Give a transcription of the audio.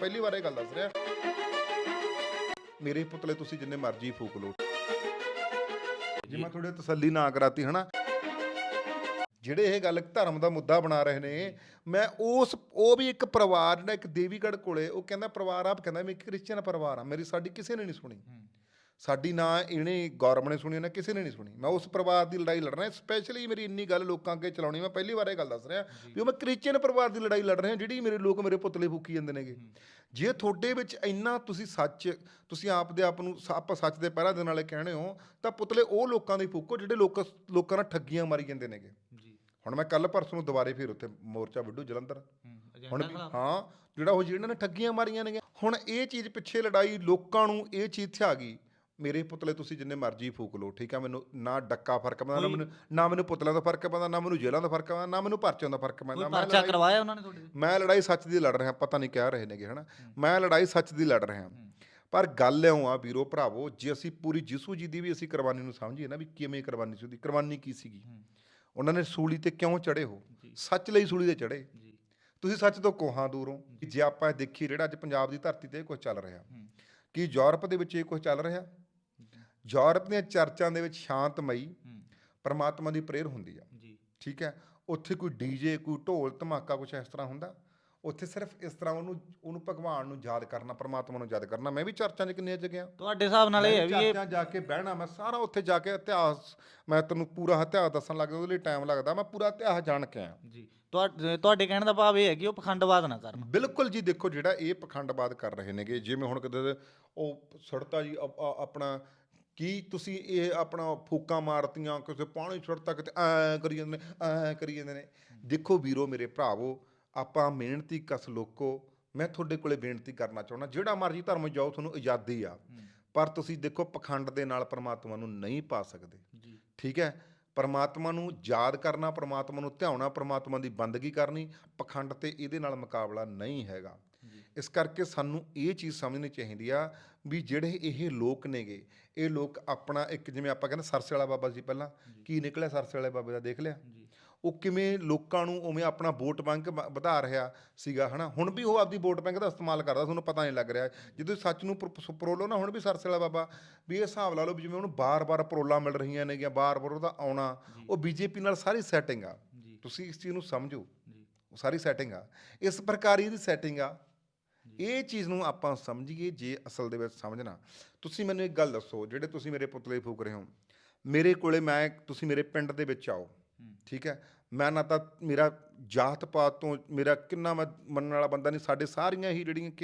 ਪਹਿਲੀ ਵਾਰ ਇਹ ਗੱਲ ਦੱਸ ਰਿਹਾ। ਮੇਰੇ ਪੁਤਲੇ ਤੁਸੀਂ ਜਿੰਨੇ ਮਰਜ਼ੀ ਫੂਕ ਲਓ। ਜੇ ਮੈਂ ਤੁਹਾਡੇ ਤਸੱਲੀ ਨਾ ਕਰਾਤੀ, ਹਨਾ? ਜਿਹੜੇ ਇਹ ਗੱਲ ਧਰਮ ਦਾ ਮੁੱਦਾ ਬਣਾ ਰਹੇ ਨੇ, ਮੈਂ ਉਸ, ਉਹ ਵੀ ਇੱਕ ਪਰਿਵਾਰ, ਜਿਹੜਾ ਇੱਕ ਦੇਵੀਗੜ੍ਹ ਕੋਲੇ, ਉਹ ਕਹਿੰਦਾ ਪਰਿਵਾਰ ਆਪ ਕਹਿੰਦਾ, ਮੈਂ ਇੱਕ ਕ੍ਰਿਸਚੀਅਨ ਪਰਿਵਾਰ ਆ, ਮੇਰੀ ਸਾਡੀ ਕਿਸੇ ਨੇ ਨਹੀਂ ਸੁਣੀ। ਸਾਡੀ ਨਾ ਇਹਨੇ ਗੌਰਵ ਨੇ ਸੁਣੀ ਨਾ ਕਿਸੇ ਨੇ ਨਹੀਂ ਸੁਣੀ। ਮੈਂ ਉਸ ਪਰਿਵਾਰ ਦੀ ਲੜਾਈ ਲੜ ਰਿਹਾ ਸਪੈਸ਼ਲੀ ਮੇਰੀ ਇੰਨੀ ਗੱਲ ਲੋਕਾਂ ਅੱਗੇ ਚਲਾਉਣੀ ਮੈਂ ਪਹਿਲੀ ਵਾਰ ਇਹ ਗੱਲ ਦੱਸ ਰਿਹਾ ਵੀ ਮੈਂ ਕ੍ਰਿਸਚੀਅਨ ਪਰਿਵਾਰ ਦੀ ਲੜਾਈ ਲੜ ਰਿਹਾ ਜਿਹੜੀ ਮੇਰੇ ਲੋਕ ਮੇਰੇ ਪੁਤਲੇ ਫੂਕੀ ਜਾਂਦੇ ਨੇਗੇ। ਜੇ ਤੁਹਾਡੇ ਵਿੱਚ ਇੰਨਾ ਤੁਸੀਂ ਸੱਚ ਤੁਸੀਂ ਆਪ ਦੇ ਆਪ ਨੂੰ ਆਪਾਂ ਸੱਚ ਦੇ ਪਹਿਰਾ ਦੇਣ ਵਾਲੇ ਕਹਿਣੇ ਹੋ ਤਾਂ ਪੁਤਲੇ ਉਹ ਲੋਕਾਂ ਦੇ ਫੂਕੋ ਜਿਹੜੇ ਲੋਕ ਲੋਕਾਂ ਨਾਲ ਠੱਗੀਆਂ ਮਾਰੀ ਜਾਂਦੇ ਨੇਗੇ। ਜੀ। ਹੁਣ ਮੈਂ ਕੱਲ ਪਰਸੋਂ ਨੂੰ ਦੁਬਾਰੇ ਫਿਰ ਉੱਥੇ ਮੋਰਚਾ ਵਿੱਢੂ ਜਲੰਧਰ। ਹੁਣ ਹਾਂ ਜਿਹੜਾ ਉਹ ਜਿਹਨਾਂ ਨੇ ਠੱਗੀਆਂ ਮਾਰੀਆਂ ਨੇ ਹੁਣ ਇਹ ਚੀਜ਼ ਪਿੱਛੇ ਲੜਾਈ ਲੋਕਾਂ ਨੂੰ ਇਹ ਚੀਜ਼ ਤੇ ਆ ਗਈ ਮੇਰੇ ਪੁਤਲੇ ਤੁਸੀਂ ਜਿੰਨੇ ਮਰਜ਼ੀ ਫੂਕ ਲਓ ਠੀਕ ਆ? ਮੈਨੂੰ ਨਾ ਡੱਕਾ ਫ਼ਰਕ ਪੈਂਦਾ ਨਾ ਮੈਨੂੰ ਨਾ ਮੈਨੂੰ ਪੁਤਲਿਆਂ ਦਾ ਫ਼ਰਕ ਪੈਂਦਾ ਨਾ ਮੈਨੂੰ ਜੇਲ੍ਹਾਂ ਦਾ ਫ਼ਰਕ ਪੈਂਦਾ ਨਾ ਮੈਨੂੰ ਪਰਚਿਆਂ ਦਾ ਫ਼ਰਕ ਪੈਂਦਾ। ਮੈਂ ਪਰਚਾ ਕਰਵਾਇਆ ਉਹਨਾਂ ਨੇ ਤੁਹਾਡੇ? ਮੈਂ ਲੜਾਈ ਸੱਚ ਦੀ ਲੜ ਰਿਹਾ ਪਤਾ ਨਹੀਂ ਕਹਿ ਰਹੇ ਨੇਗੇ ਹਨਾ? ਮੈਂ ਲੜਾਈ ਸੱਚ ਦੀ ਲੜ ਰਿਹਾ। ਪਰ ਗੱਲ ਇਉਂ ਆ ਵੀਰੋ ਭਰਾਵੋ ਜੇ ਅਸੀਂ ਪੂਰੀ ਯਿਸੂ ਜੀ ਦੀ ਵੀ ਅਸੀਂ ਕੁਰਬਾਨੀ ਨੂੰ ਸਮਝੀਏ ਨਾ ਵੀ ਕਿਵੇਂ ਕੁਰਬਾਨੀ ਸੀ ਉਹਦੀ ਕੁਰਬਾਨੀ ਕੀ ਸੀਗੀ? ਉਹਨਾਂ ਨੇ ਸੂਲੀ ਤੇ ਕਿਉਂ ਚੜੇ ਹੋ ਸੱਚ ਲਈ ਸੂਲੀ ਤੇ ਚੜੇ ਤੁਸੀਂ ਸੱਚ ਤੋਂ ਕੋਹਾਂ ਦੂਰ ਜੇ। ਆਪਾਂ ਦੇਖੀ ਜਿਹੜਾ ਅੱਜ ਪੰਜਾਬ ਦੀ ਧਰਤੀ ਤੇ ਇਹ ਕੁਝ ਚੱਲ ਰਿਹਾ। ਕੀ ਯੂਰਪ ਦੇ ਵਿੱਚ ਇਹ ਕੁਝ ਚੱਲ ਰਿਹਾ? ਯੂਰਪ ਦੀਆਂ ਚਰਚਾਂ ਦੇ ਵਿੱਚ ਸ਼ਾਂਤਮਈ ਪਰਮਾਤਮਾ ਦੀ ਪ੍ਰੇਅਰ ਹੁੰਦੀ ਆ। ਜੀ। ਠੀਕ ਹੈ? ਉੱਥੇ ਕੋਈ ਡੀਜੇ ਕੋਈ ਢੋਲ ਧਮਾਕਾ ਕੁਝ ਇਸ ਤਰ੍ਹਾਂ ਹੁੰਦਾ? ਉੱਥੇ ਸਿਰਫ ਇਸ ਤਰ੍ਹਾਂ ਉਹਨੂੰ ਉਹਨੂੰ ਭਗਵਾਨ ਨੂੰ ਯਾਦ ਕਰਨਾ ਪਰਮਾਤਮਾ ਨੂੰ ਯਾਦ ਕਰਨਾ। ਮੈਂ ਵੀ ਚਰਚਾਂ 'ਚ ਕਿੰਨੀਆਂ 'ਚ ਗਿਆ ਤੁਹਾਡੇ ਹਿਸਾਬ ਨਾਲ ਇਹ ਹੈ ਵੀ ਇਹ ਚਰਚਾਂ ਜਾ ਕੇ ਬਹਿਣਾ ਮੈਂ ਸਾਰਾ ਉੱਥੇ ਜਾ ਕੇ ਇਤਿਹਾਸ ਮੈਂ ਤੈਨੂੰ ਪੂਰਾ ਇਤਿਹਾਸ ਦੱਸਣ ਲੱਗਦਾ ਉਹਦੇ ਲਈ ਟਾਈਮ ਲੱਗਦਾ। ਮੈਂ ਪੂਰਾ ਇਤਿਹਾਸ ਜਾਣ ਕੇ ਆਇਆ। ਜੀ। ਤੁਹਾਡੇ ਤੁਹਾਡੇ ਕਹਿਣ ਦਾ ਭਾਵ ਇਹ ਹੈ ਕਿ ਉਹ ਪਖੰਡਵਾਦ ਨਾ ਕਰਨ। ਬਿਲਕੁਲ ਜੀ ਦੇਖੋ ਜਿਹੜਾ ਇਹ ਪਖੰਡਵਾਦ ਕਰ ਰਹੇ ਨੇਗੇ ਜਿਵੇਂ ਹੁਣ ਕਿਤੇ ਉਹ ਸੜਤਾ ਜੀ ਆਪਣਾ ਕੀ ਤੁਸੀਂ ਇਹ ਆਪਣਾ ਫੂਕਾਂ ਮਾਰਤੀਆਂ ਕਿਸੇ ਪਾਣੀ ਛੁੱਟਤਾ ਕਿਤੇ ਐ ਕਰੀ ਜਾਂਦੇ ਨੇ ਐ ਕਰੀ ਜਾਂਦੇ ਨੇ। ਦੇਖੋ ਵੀਰੋ ਮੇਰੇ ਭਰਾਵੋ ਆਪਾਂ ਮਿਹਨਤੀ ਕਸ ਲੋਕੋ ਮੈਂ ਤੁਹਾਡੇ ਕੋਲੇ ਬੇਨਤੀ ਕਰਨਾ ਚਾਹੁੰਦਾ ਜਿਹੜਾ ਮਰਜ਼ੀ ਧਰਮ ਜਾਓ ਤੁਹਾਨੂੰ ਆਜ਼ਾਦੀ ਆ। ਪਰ ਤੁਸੀਂ ਦੇਖੋ ਪਖੰਡ ਦੇ ਨਾਲ ਪਰਮਾਤਮਾ ਨੂੰ ਨਹੀਂ ਪਾ ਸਕਦੇ। ਠੀਕ ਹੈ? ਪਰਮਾਤਮਾ ਨੂੰ ਯਾਦ ਕਰਨਾ ਪਰਮਾਤਮਾ ਨੂੰ ਧਿਆਉਣਾ ਪਰਮਾਤਮਾ ਦੀ ਬੰਦਗੀ ਕਰਨੀ ਪਖੰਡ ਤੇ ਇਹਦੇ ਨਾਲ ਮੁਕਾਬਲਾ ਨਹੀਂ ਹੈਗਾ। ਇਸ ਕਰਕੇ ਸਾਨੂੰ ਇਹ ਚੀਜ਼ ਸਮਝਣੀ ਚਾਹੀਦੀ ਆ ਵੀ ਜਿਹੜੇ ਇਹ ਲੋਕ ਨੇਗੇ ਇਹ ਲੋਕ ਆਪਣਾ ਇੱਕ ਜਿਵੇਂ ਆਪਾਂ ਕਹਿੰਦੇ ਸਰਸੇ ਵਾਲਾ ਬਾਬਾ ਸੀ ਪਹਿਲਾਂ ਕੀ ਨਿਕਲਿਆ ਸਰਸੇ ਵਾਲੇ ਬਾਬੇ ਦਾ ਦੇਖ ਲਿਆ? ਜੀ। ਉਹ ਕਿਵੇਂ ਲੋਕਾਂ ਨੂੰ ਉਵੇਂ ਆਪਣਾ ਵੋਟ ਬੈਂਕ ਵਧਾ ਰਿਹਾ ਸੀਗਾ ਹਨਾ? ਹੁਣ ਵੀ ਉਹ ਆਪਦੀ ਵੋਟ ਬੈਂਕ ਦਾ ਇਸਤੇਮਾਲ ਕਰਦਾ ਤੁਹਾਨੂੰ ਪਤਾ ਨਹੀਂ ਲੱਗ ਰਿਹਾ। ਜਦੋਂ ਸੱਚ ਨੂੰ ਪਰੋਲੋ ਨਾ ਹੁਣ ਵੀ ਸਰਸੇ ਵਾਲਾ ਬਾਬਾ ਵੀ ਇਹ ਹਿਸਾਬ ਲਾ ਲਓ ਜਿਵੇਂ ਉਹਨੂੰ ਬਾਰ-ਬਾਰ ਪਰੋਲਾ ਮਿਲ ਰਹੀਆਂ ਨੇਗੀਆਂ ਬਾਰ-ਬਾਰ ਉਹਦਾ ਆਉਣਾ ਉਹ ਬੀਜੇਪੀ ਨਾਲ ਸਾਰੀ ਸੈਟਿੰਗ ਆ। ਜੀ। ਤੁਸੀਂ ਇਸ ਚੀਜ਼ ਨੂੰ ਸਮਝੋ। ਜੀ। ਉਹ ਸਾਰੀ ਸੈਟਿੰਗ ਆ। ਇਸ ਪ੍ਰਕਾਰ ਇਹਦੀ ਸੈਟਿੰਗ ਆ। ਇਹ ਚੀਜ਼ ਨੂੰ ਆਪਾਂ ਸਮਝੀਏ ਜੇ ਅਸਲ ਦੇ ਵਿੱਚ ਸਮਝਣਾ। ਤੁਸੀਂ ਮੈਨੂੰ ਇੱਕ ਗੱਲ ਦੱਸੋ ਜਿਹੜੇ ਤੁਸੀਂ ਮੇਰੇ ਪੁਤਲੇ ਫੂਕ ਰਹੇ ਹੋ ਮੇਰੇ ਕੋਲੇ ਮੈਂ ਤੁਸੀਂ ਮੇਰੇ ਪਿੰਡ ਦੇ ਵਿੱਚ ਆਓ ਠੀਕ ਹੈ? ਮੈਂ ਨਾ ਤਾਂ ਮੇਰਾ ਜਾਤ ਪਾਤ ਤੋਂ ਮੇਰਾ ਕਿੰਨਾ ਮੈਂ ਮੰਨਣ ਵਾਲਾ ਬੰਦਾ ਨਹੀਂ ਸਾਡੇ ਸਾਰੀਆਂ ਹੀ ਜਿਹੜੀਆਂ ਕਿ